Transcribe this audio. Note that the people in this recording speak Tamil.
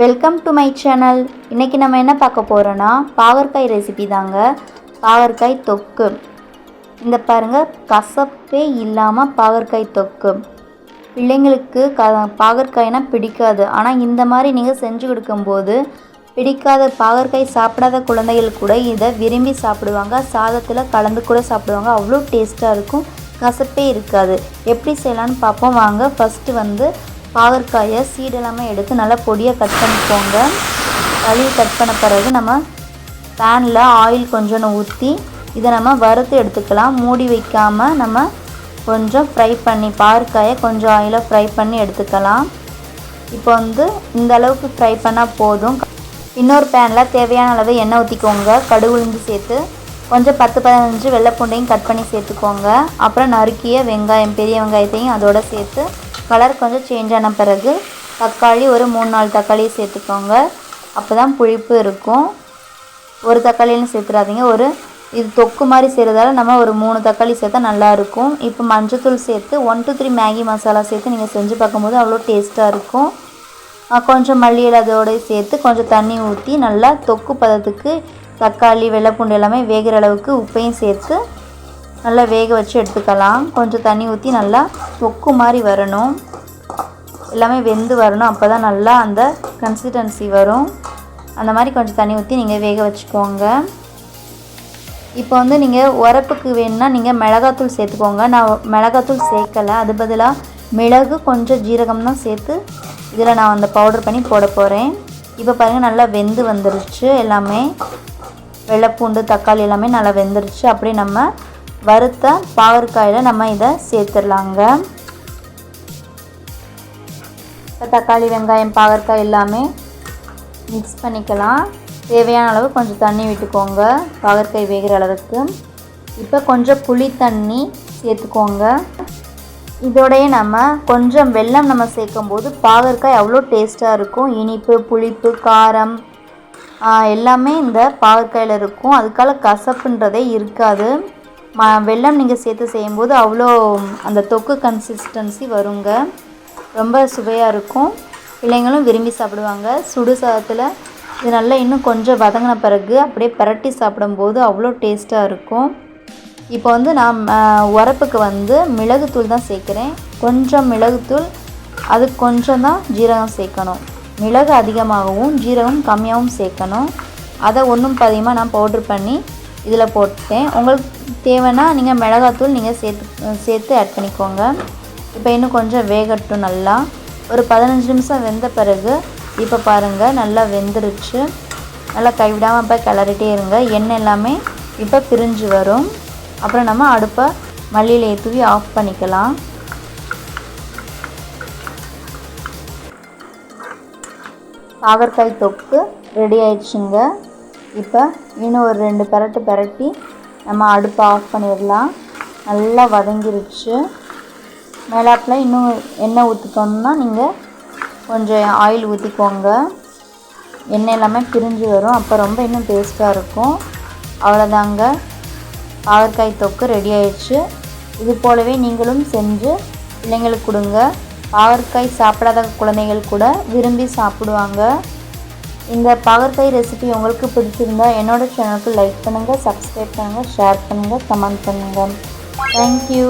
வெல்கம் டு மை சேனல் இன்றைக்கி நம்ம என்ன பார்க்க போகிறோன்னா பாகற்காய் ரெசிபி தாங்க. பாகற்காய் தொக்கு. இந்த பாருங்கள் கசப்பே இல்லாமல் பாகற்காய் தொக்கு. பிள்ளைங்களுக்கு க பாகற்காய்னா பிடிக்காது. ஆனால் இந்த மாதிரி நீங்கள் செஞ்சு கொடுக்கும்போது பிடிக்காத பாகற்காய் சாப்பிடாத குழந்தைகள் கூட இதை விரும்பி சாப்பிடுவாங்க. சாதத்தில் கலந்து கூட சாப்பிடுவாங்க. அவ்வளோ டேஸ்ட்டாக இருக்கும். கசப்பே இருக்காது. எப்படி செய்யலான்னு பார்ப்போம். வாங்க ஃபஸ்ட்டு வந்து பாகற்காயை சீடெல்லாமே எடுத்து நல்லா பொடியாக கட் பண்ணிக்கோங்க. கழுவி கட் பண்ண பிறகு நம்ம பேனில் ஆயில் கொஞ்சம் ஊற்றி இதை நம்ம வறுத்து எடுத்துக்கலாம். மூடி வைக்காமல் நம்ம கொஞ்சம் ஃப்ரை பண்ணி பாகற்காயை கொஞ்சம் ஆயிலாக ஃப்ரை பண்ணி எடுத்துக்கலாம். இப்போ வந்து இந்த அளவுக்கு ஃப்ரை பண்ணால் போதும். இன்னொரு பேனில் தேவையான அளவு எண்ணெய் ஊற்றிக்கோங்க கடுகு உளுந்து சேர்த்து கொஞ்சம் பத்து பதினஞ்சு வெள்ளைப்பூண்டையும் கட் பண்ணி சேர்த்துக்கோங்க. அப்புறம் நறுக்கிய வெங்காயம் பெரிய வெங்காயத்தையும் அதோடு சேர்த்து கலர் கொஞ்சம் சேஞ்ச் ஆன பிறகு தக்காளி ஒரு மூணு நாலு தக்காளியை சேர்த்துக்கோங்க. அப்போ தான் புளிப்பு இருக்கும். ஒரு தக்காளியிலும் சேர்த்துடாதீங்க ஒரு இது தொக்கு மாதிரி செய்கிறதால நம்ம ஒரு மூணு தக்காளி சேர்த்தா நல்லாயிருக்கும் இப்போ மஞ்சத்தூள் சேர்த்து one two three Maggi masala சேர்த்து நீங்கள் செஞ்சு பார்க்கும்போது அவ்வளோ டேஸ்ட்டாக இருக்கும். கொஞ்சம் மல்லியில் அதோடய சேர்த்து கொஞ்சம் தண்ணி ஊற்றி நல்லா தொக்கு பதத்துக்கு தக்காளி வெள்ளைப்பூண்டு எல்லாமே வேகிற அளவுக்கு உப்பையும் சேர்த்து நல்லா வேக வச்சு எடுத்துக்கலாம். கொஞ்சம் தண்ணி ஊற்றி நல்லா தொக்கு மாதிரி வரணும். எல்லாமே வெந்து வரணும். அப்போ தான் நல்லா அந்த கன்சிஸ்டன்சி வரும். அந்த மாதிரி கொஞ்சம் தண்ணி ஊற்றி நீங்கள் வேக வச்சுக்கோங்க. இப்போ வந்து நீங்கள் உரப்புக்கு வேணும்னா நீங்கள் மிளகாத்தூள் சேர்த்துக்கோங்க. நான் மிளகாத்தூள் சேர்க்கலை. அது பதிலாக மிளகு கொஞ்சம் ஜீரகம் தான் சேர்த்து இதில் நான் அந்த பவுடர் பண்ணி போட போகிறேன் இப்போ பாருங்கள் நல்லா வெந்து வந்துருச்சு. எல்லாமே வெள்ளைப்பூண்டு தக்காளி எல்லாமே நல்லா வெந்துருச்சு. அப்படியே நம்ம வறுத்த பாகற்காயில் நம்ம இதை சேர்த்துடலாங்க. இப்போ தக்காளி வெங்காயம் பாகற்காய் எல்லாமே மிக்ஸ் பண்ணிக்கலாம். தேவையான அளவு கொஞ்சம் தண்ணி விட்டுக்கோங்க. பாகற்காய் வேகிற அளவுக்கு. இப்போ கொஞ்சம் புளி தண்ணி சேர்த்துக்கோங்க. இதோடைய நம்ம கொஞ்சம் வெல்லம் நம்ம சேர்க்கும்போது பாகற்காய் அவ்வளோ டேஸ்ட்டாக இருக்கும். இனிப்பு புளிப்பு காரம் எல்லாமே இந்த பாகற்காயில் இருக்கும். அதுக்கால கசப்புன்றதே இருக்காது. ம வெல்லம் நீங்கள் சேர்த்து செய்யும்போது அவ்வளோ அந்த தொக்கு கன்சிஸ்டன்சி வருங்க. ரொம்ப சுவையாக இருக்கும். பிள்ளைங்களும் விரும்பி சாப்பிடுவாங்க. சுடு சாதத்தில் இது நல்லா இன்னும் கொஞ்சம் வதங்கின பிறகு அப்படியே பரட்டி சாப்பிடும்போது அவ்வளோ டேஸ்ட்டாக இருக்கும். இப்போ வந்து நான் உரப்புக்கு வந்து மிளகுத்தூள் தான் சேர்க்குறேன். கொஞ்சம் மிளகுத்தூள் அது கொஞ்சம் தான் ஜீரகம் சேர்க்கணும். மிளகு அதிகமாகவும் ஜீரகம் கம்மியாகவும் சேர்க்கணும். அதை ஒன்றும் பதிகமாக நான் பவுட்ரு பண்ணி இதில் போட்டேன். உங்களுக்கு தேவைன்னா நீங்கள் மிளகாத்தூள் நீங்கள் சேர்த்து சேர்த்து ஆட் பண்ணிக்கோங்க. இப்போ இன்னும் கொஞ்சம் வேகட்டும் நல்லா. ஒரு பதினஞ்சு நிமிஷம் வெந்த பிறகு இப்போ பாருங்கள் நல்லா வெந்துருச்சு. நல்லா கைவிடாமல் போய் கிளறிட்டே இருங்க. எண்ணெய் எல்லாமே இப்போ பிரிஞ்சு வரும். அப்புறம் நம்ம அடுப்பை மல்லியில் தூவி ஆஃப் பண்ணிக்கலாம். பாகற்காய் தொக்கு ரெடி ஆயிடுச்சுங்க. இப்போ இன்னும் ஒரு ரெண்டு பெரட்டு பெரட்டி நம்ம அடுப்பை ஆஃப் பண்ணிடலாம். நல்லா வதங்கிருச்சு. மேலாப்பில் இன்னும் எண்ணெய் ஊற்றிட்டோம்னா நீங்கள் கொஞ்சம் ஆயில் ஊற்றிக்கோங்க எண்ணெய் எல்லாமே பிரிஞ்சு வரும். அப்போ ரொம்ப இன்னும் டேஸ்ட்டாக இருக்கும். அவ்வளோதாங்க பாவற்காய் தொக்கு ரெடி ஆயிடுச்சு. இது போலவே நீங்களும் செஞ்சு பிள்ளைங்களுக்கு கொடுங்க. பாவற்காய் சாப்பிடாத குழந்தைகள் கூட விரும்பி சாப்பிடுவாங்க. இந்த பாகற்காய் ரெசிபி உங்களுக்கு பிடிச்சிருந்தா என்னோடய சேனலுக்கு லைக் பண்ணுங்கள் சப்ஸ்கிரைப் பண்ணுங்கள் ஷேர் பண்ணுங்கள் கமெண்ட் பண்ணுங்கள் தேங்க்யூ